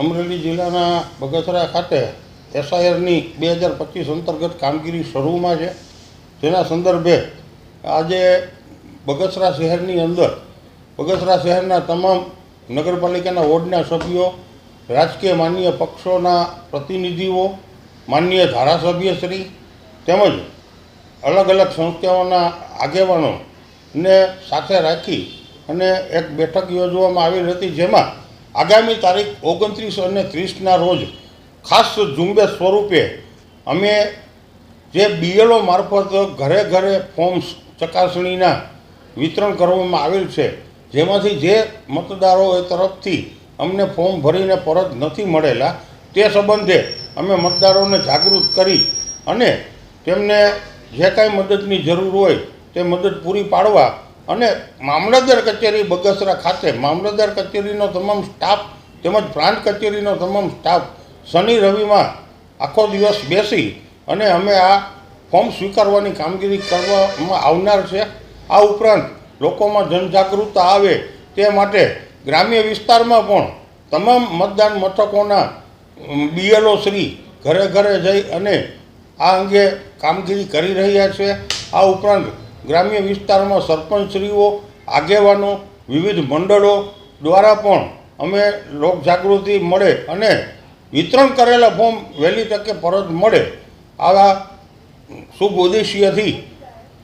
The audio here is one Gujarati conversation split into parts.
અમરેલી જિલ્લાના બગસરા ખાતે એસઆઈઆરની બે હજાર પચીસ અંતર્ગત કામગીરી શરૂમાં છે. તેના સંદર્ભે આજે બગસરા શહેરની અંદર, બગસરા શહેરના તમામ નગરપાલિકાના વોર્ડના સભ્યો, રાજકીય માન્ય પક્ષોના પ્રતિનિધિઓ માન્ય ધારાસભ્યશ્રી તેમજ અલગ અલગ સંસ્થાઓના આગેવાનોને સાથે રાખી અને એક બેઠક યોજવામાં આવી હતી જેમાં આગામી તારીખ ઓગણત્રીસ અને ત્રીસના રોજ ખાસ ઝુંબેશ સ્વરૂપે અમે જે બીએલઓ મારફત ઘરે ઘરે ફોર્મ્સ ચકાસણીના વિતરણ કરવામાં આવેલ છે, જેમાંથી જે મતદારો એ તરફથી અમને ફોર્મ ભરીને પરત નથી મળેલા, તે સંબંધે અમે મતદારોને જાગૃત કરી અને તેમને જે કાંઈ મદદની જરૂર હોય તે મદદ પૂરી પાડવા અને મામલતદાર કચેરી બગસરા ખાતે, મામલતદાર કચેરીનો તમામ સ્ટાફ તેમજ પ્રાંત કચેરીનો તમામ સ્ટાફ શનિ રવિમાં આખો દિવસ બેસી અને અમે આ ફોર્મ સ્વીકારવાની કામગીરી કરવામાં આવનાર છે. આ ઉપરાંત લોકોમાં જનજાગૃતતા આવે તે માટે ગ્રામ્ય વિસ્તારમાં પણ તમામ મતદાન મથકોના બીએલઓ શ્રી ઘરે ઘરે જઈ અને આ અંગે કામગીરી કરી રહ્યા છે. આ ઉપરાંત ગ્રામ્ય વિસ્તારમાં સરપંચશ્રીઓ, આગેવાનો, વિવિધ મંડળો દ્વારા પણ અમે લોકજાગૃતિ મળે અને વિતરણ કરેલા ફોર્મ વહેલી તકે પરત મળે આવા શુભ ઉદ્દેશ્યથી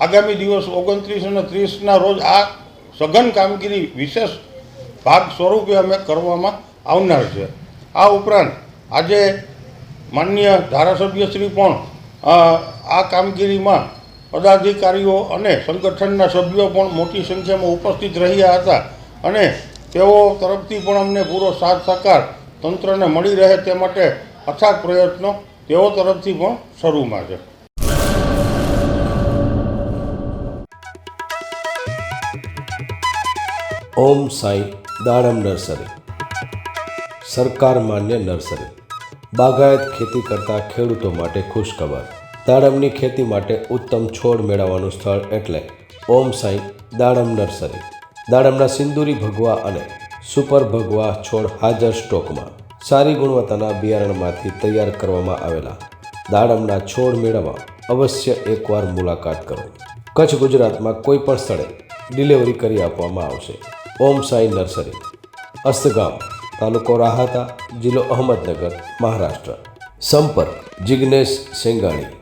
આગામી દિવસ ઓગણત્રીસ અને ત્રીસના રોજ આ સઘન કામગીરી વિશેષ ભાગ સ્વરૂપે અમે કરવામાં આવનાર છે. આ ઉપરાંત આજે માન્ય ધારાસભ્યશ્રી પણ આ કામગીરીમાં પદાધિકારીઓ અને સંગઠનના સભ્યો પણ મોટી સંખ્યામાં ઉપસ્થિત રહ્યા હતા અને તેઓ તરફથી પણ અમને પૂરો સાથ સહકાર તંત્રને મળી રહે તે માટે અથાગ પ્રયત્નો તેઓ તરફથી પણ શરૂમાં છે. ઓમ સાઈ દાડમ નર્સરી. સરકાર માન્ય નર્સરી. બાગાયત ખેતી કરતા ખેડૂતો માટે ખુશખબર. દાડમની ખેતી માટે ઉત્તમ છોડ મેળવવાનું સ્થળ એટલે ઓમ સાઈ દાડમ નર્સરી. દાડમના સિંદૂરી ભગવા અને સુપર ભગવા છોડ હાજર સ્ટોકમાં. સારી ગુણવત્તાના બિયારણમાંથી તૈયાર કરવામાં આવેલા દાડમના છોડ મેળવવા અવશ્ય એકવાર મુલાકાત કરો. કચ્છ ગુજરાતમાં કોઈ પણ સ્થળે ડિલિવરી કરી આપવામાં આવશે. ઓમ સાઈ નર્સરી, અસ્તગામ, તાલુકો રાહાતા, જિલ્લો અહમદનગર, મહારાષ્ટ્ર. સંપર્ક Jignesh Sengani.